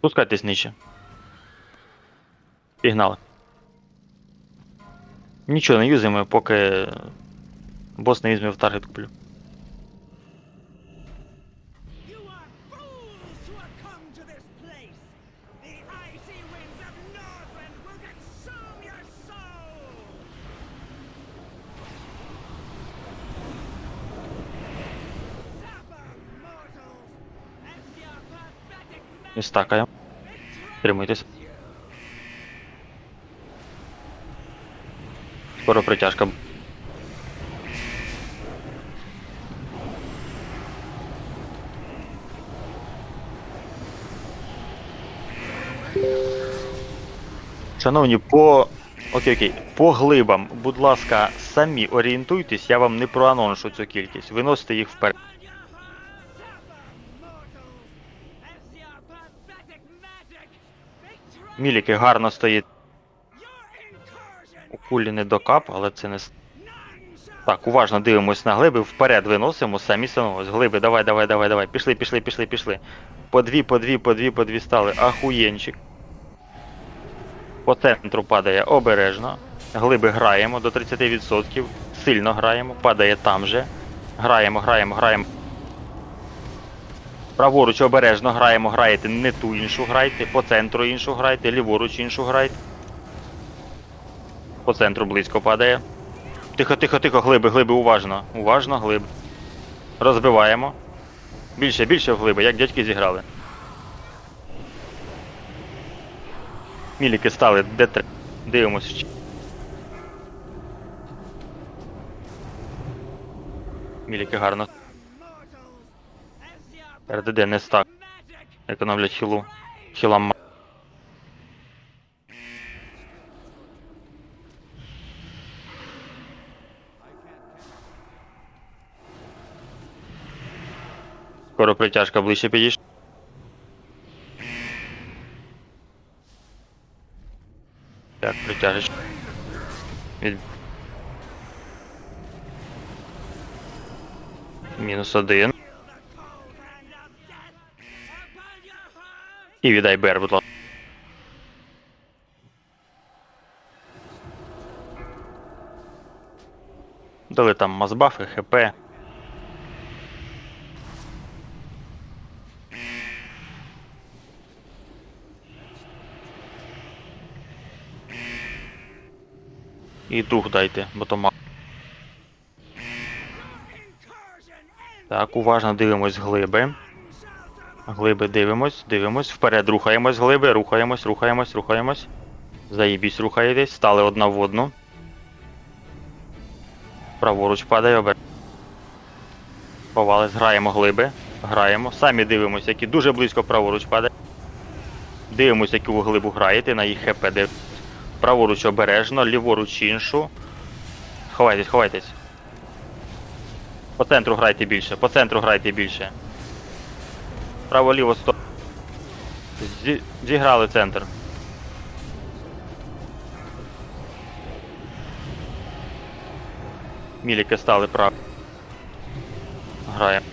Спускайтесь нижче. Пігнали. Нічого не юзаємо, поки бос не візьме в таргет куплю. Не стакаємо. Тримуйтесь. Скоро притяжка. Шановні, по. Окей, окей. По глибам, будь ласка, самі орієнтуйтесь, я вам не проаношу цю кількість. Виносите їх вперед. Міліки гарно стоїть. У кулі не докап, але це не. Так, уважно дивимось на глиби, вперед виносимо, самі становимось. Глиби, давай, давай, давай, давай. Пішли, пішли, пішли, пішли. По дві, по дві, по дві, по дві стали. Ахуєнчик. По центру падає обережно. Глиби граємо до 30%. Сильно граємо, падає там же. Граємо, граємо, граємо. Праворуч обережно граємо, граєте не ту іншу грайте, по центру іншу грайте, ліворуч іншу грайте. По центру близько падає. Тихо, тихо, тихо, глиби, глиби, уважно. Уважно, глиб. Розбиваємо. Більше, більше глиби, як дядьки зіграли. Міліки стали, де три. Дивимось. Міліки гарно. РДД не стак. magic Економлять хілу. Хілам. Скоро притяжка ближче підійшла. Так, притяжечка. Від... Мінус один. І віддай БР, будь ласка. Дали там мазбафи, ХП. І дух дайте, бо то ма. Так, уважно дивимось глиби. Глиби дивимось, дивимось. Вперед рухаємось, глиби, рухаємось, рухаємось, рухаємось. Заїбісь, рухаєтесь, стали одна в одну. Праворуч падає, обер. Повались, граємо глиби. Граємо. Самі дивимось, які дуже близько праворуч падає. Дивимось, яку ви глибу граєте, на їх хп дивимось. Праворуч обережно, ліворуч іншу. Ховайтесь, ховайтесь. По центру грайте більше, по центру грайте більше. Право-ліво сто. Зі... Зіграли центр. Міліки стали право. Граємо.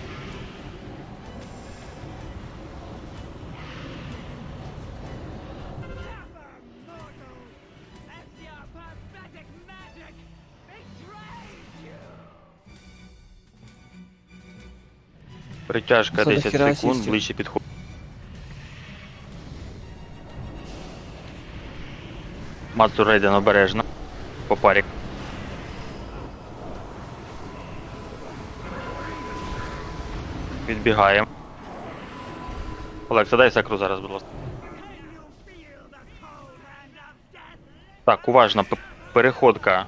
Притяжка Це 10 дохіра секунд, асістів. ближче підход. Мацу Рейден обережно. По парі. Відбігаємо. Олекса, дай сакру зараз, будь ласка. Так, уважно, п- переходка.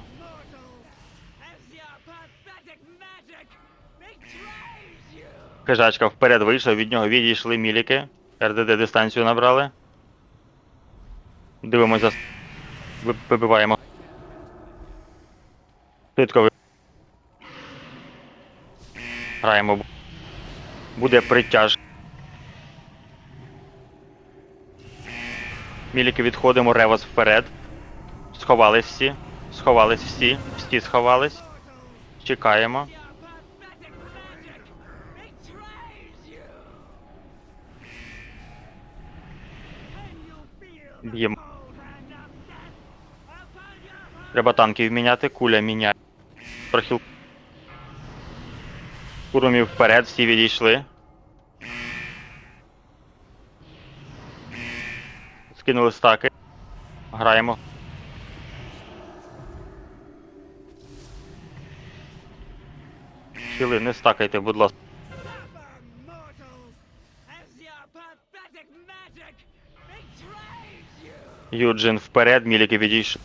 Хижачка вперед вийшов, від нього відійшли міліки. РДД дистанцію набрали. Дивимося. Вибиваємо. Швидко ви... Граємо. Буде притяж. Міліки відходимо, ревос вперед. Сховались всі. Сховались всі. Всі сховались. Чекаємо. Б'ємо. Треба танків міняти, куля міняє. Прохил. Курумів вперед, всі відійшли. Скинули стаки. Граємо. Хіли, не стакайте, будь ласка. Юджин вперед, міліки відійшли.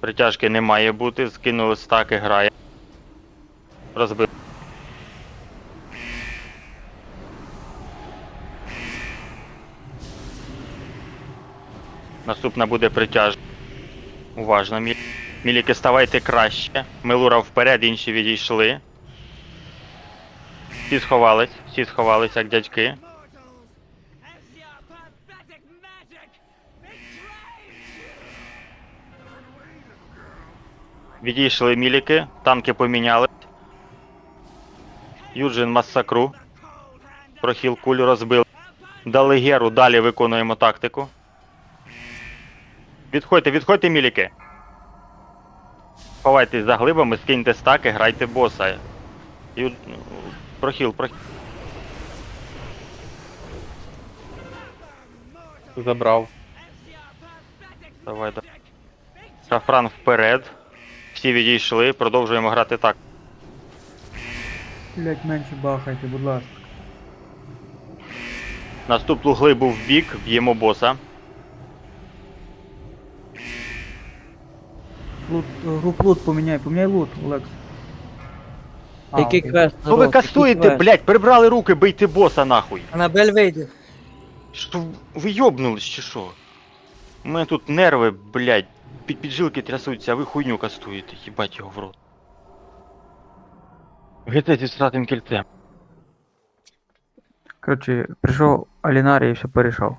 Притяжки не має бути, скинули стаки, грає. Розбив. Наступна буде притяж. Уважно, мі... міліки ставайте краще. Мелура вперед, інші відійшли. Всі сховались, всі сховались, як дядьки. Відійшли міліки, танки поміняли. Юджин масакру. Прохіл кулю розбили. Дали геру, далі виконуємо тактику. Відходьте, відходьте, міліки. Ховайтесь за глибами, скиньте стаки, грайте боса. Ю... Прохіл, прохіл. Забрав. Давай, да. Шафран вперед. Всі відійшли, продовжуємо грати так. Блять, менше бахайте, будь ласка. Наступну глибу в бік, б'ємо боса. Лут, е, груп лут поміняй, поміняй лут, Олекс. А, Який окей. квест? Ну ви народ, який кастуєте, квест? блять, прибрали руки, бийте боса нахуй. Анабель вийде. Що ви йобнулись чи що? У мене тут нерви, блядь, під піджилки трясуться, а ви хуйню кастуєте, їбать його в рот. ГТ зі стратим кільцем. Коротше, прийшов Алінарій і все порішав.